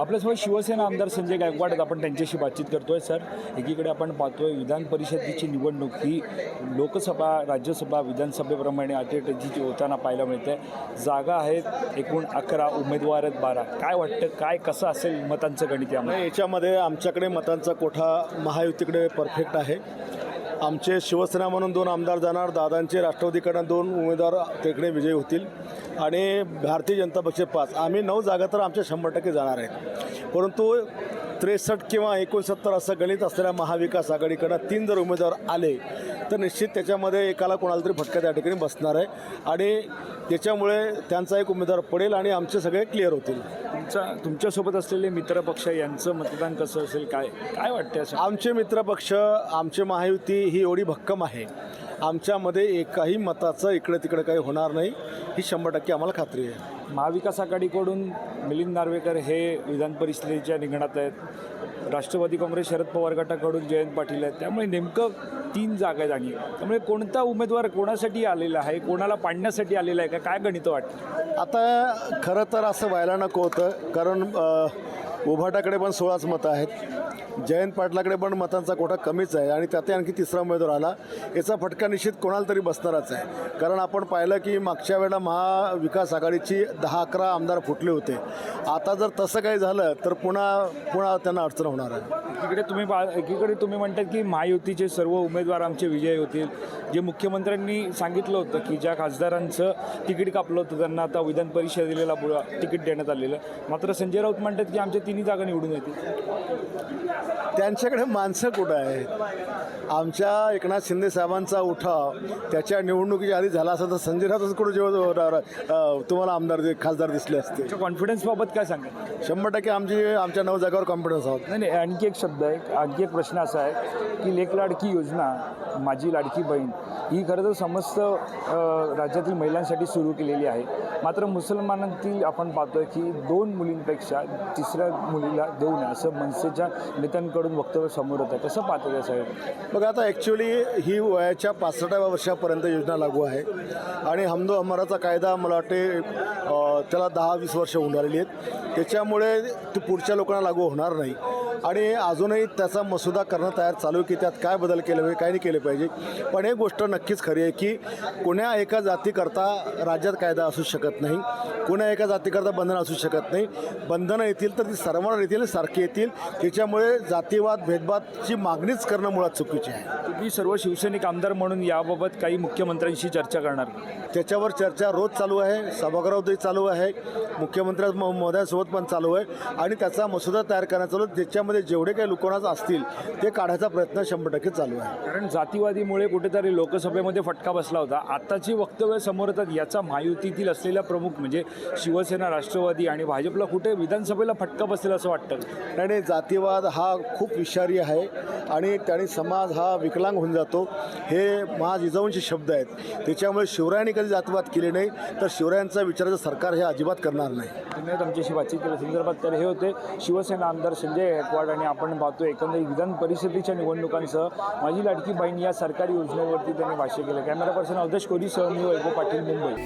आपल्यासोबत शिवसेना आमदार संजय गायकवाड आपण त्यांच्याशी बातचीत करतोय सर. एकीकडे आपण पाहतोय विधान परिषदेची निवडणूक ही लोकसभा राज्यसभा विधानसभेप्रमाणे अटीतटीची होताना पाहायला मिळते. जागा आहेत एकूण अकरा उमेदवार आहेत बारा. काय वाटतं काय कसं असेल मतांचं गणित यामध्ये? याच्यामध्ये आमच्याकडे मतांचा कोठा महायुतीकडे परफेक्ट आहे. आमचे शिवसेना म्हणून दोन आमदार जाणार दादांचे राष्ट्रवादीकडनं दोन उमेदवार तिकडे विजयी होतील आणि भारतीय जनता पक्ष पाच. आम्ही नऊ जागा तर आमच्या शंभर टक्के जाणार आहेत. परंतु त्रेसष्ट किंवा एकोणसत्तर असं गणित असलेल्या महाविकास आघाडीकडनं तीन जर उमेदवार आले तर निश्चित त्याच्यामध्ये एकाला कोणाला तरी फटका त्या ठिकाणी बसणार आहे. आणि त्याच्यामुळे त्यांचा एक उमेदवार पडेल आणि आमचे सगळे क्लिअर होतील. तुमचा तुमच्यासोबत असलेले मित्रपक्ष यांचं मतदान कसं असेल? काय काय वाटतं असं? आमचे मित्रपक्ष आमची महायुती ही एवढी भक्कम आहे. आमच्यामध्ये एकाही मताचं इकडे तिकडे काही होणार नाही. ही शंभर टक्के आम्हाला खात्री आहे. महाविकास आघाडीकडून मिलिंद नार्वेकर हे विधान परिषदेच्या रिंगणात आहेत. राष्ट्रवादी काँग्रेस शरद पवार गटाकडून जयंत पाटील आहेत. त्यामुळे नेमकं तीन जागा आहेत त्यामुळे कोणता उमेदवार कोणासाठी आलेला आहे कोणाला पाडण्यासाठी आलेला आहे का काय गणित वाटतं? आता खरं तर असं व्हायला नको होतं कारण उभाटाकडे पण सोळाच मतं आहेत. जयंत पाटलाकडे पण मतांचा कोठा कमीच आहे आणि त्यात आणखी तिसरा उमेदवार आला. याचा फटका निश्चित कोणाला तरी बसणारच आहे. कारण आपण पाहिलं की मागच्या वेळेला महाविकास आघाडीची दहा अकरा आमदार फुटले होते. आता जर तसं काही झालं तर पुन्हा पुन्हा त्यांना अडचण होणार आहे. एकीकडे तुम्ही पा एकीकडे तुम्ही म्हणतात की महायुतीचे सर्व उमेदवार आमचे विजयी होतील. जे मुख्यमंत्र्यांनी सांगितलं होतं की ज्या खासदारांचं तिकीट कापलं होतं त्यांना आता विधान परिषदेला बुवा तिकीट देण्यात आलेलं मात्र संजय राऊत म्हणतात की आमच्या तिन्ही जागा निवडून येतील. त्यांच्याकडे माणसं कुठं आहेत? आमच्या एकनाथ शिंदे साहेबांचा उठाव त्याच्या निवडणुकीच्या आधी झाला असता तर संजय राऊतच कुठं जेव्हा तुम्हाला आमदार दि- खासदार दिसले असते. कॉन्फिडन्सबाबत काय सांगा शंभर टक्के आमची आमच्या नऊ जागावर कॉन्फिडन्स आहोत. नाही नाही आणखी एक शब्द आहे आणखी एक प्रश्न असा आहे की लेक लाडकी योजना माझी लाडकी बहीण ही खरं तर समस्त राज्यातील महिलांसाठी सुरू केलेली आहे. मात्र मुसलमानांतील आपण पाहतोय की दोन मुलींपेक्षा तिसऱ्या मुलीला देऊ नये असं मनसेच्या नेत्यांकडून वक्तव्य समोर होतं कसं पाहतो साहेब? बघा आता ॲक्च्युली ही वयाच्या पासष्टाव्या वर्षापर्यंत योजना लागू आहे आणि हमदो हमाराचा कायदा मला वाटते त्याला दहा वीस वर्ष होऊन राहिली आहेत. त्याच्यामुळे ती पुढच्या लोकांना लागू होणार नाही. आणि अजूनही त्याचा मसुदा करणं तयार चालू आहे की त्यात काय बदल केले पाहिजे काय नाही केले पाहिजे. पण एक गोष्ट नक्कीच खरी आहे की कोण्या एका जातीकरता राज्यात कायदा असू शकत नाही कोण्या एका जातीकरता बंधनं असू शकत नाही. बंधनं येतील तर ती सर्वांना येतील सारखी येतील. त्याच्यामुळे जातीवाद भेदभावाची मागणीच करणं मुळात चुकीचे आहे. तुम्ही सर्व शिवसैनिक आमदार म्हणून याबाबत काही मुख्यमंत्र्यांशी चर्चा करणार त्याच्यावर चर्चा रोज चालू आहे सभागृहातही चालू आहे मुख्यमंत्री म- महोदयांसोबत पण चालू आहे. आणि त्याचा मसुदा तयार करण्यात चालू आहे. त्याच्यामध्ये जेवढे काही लोकांना असतील ते काढायचा प्रयत्न शंभर टक्के चालू आहे. कारण जातीवादीमुळे कुठेतरी लोकसभेमध्ये फटका बसला होता. आताची वक्तव्य समोर येतात याचा महायुतीतील असलेल्या प्रमुख म्हणजे शिवसेना राष्ट्रवादी आणि भाजपला कुठे विधानसभेला फटका बसेल असं वाटतं? नाही नाही जातीवाद हा खूप विषारी आहे आणि त्याने समाज हा विकलांग होऊन जातो. हे महाजिजाऊंचे शब्द आहेत. त्याच्यामुळे शिवरायांनी कधी जातीवाद केले नाही तर शिवरायांचा विचाराचं सरकार हे अजिबात करणार नाही. आमच्याशी बातचीत केल्या संदर्भात तर हे होते शिवसेना आमदार संजय गायकवाड आणि आपण पाहतो एकंदरीत विधान परिषदेच्या निवडणुकांसह माझी लाडकी बहीण या सरकारी योजनेवरती त्यांनी भाष्य केलं. कॅमेरा पर्सन अवधेश कोरीसह मी वैभव पाटील मुंबई.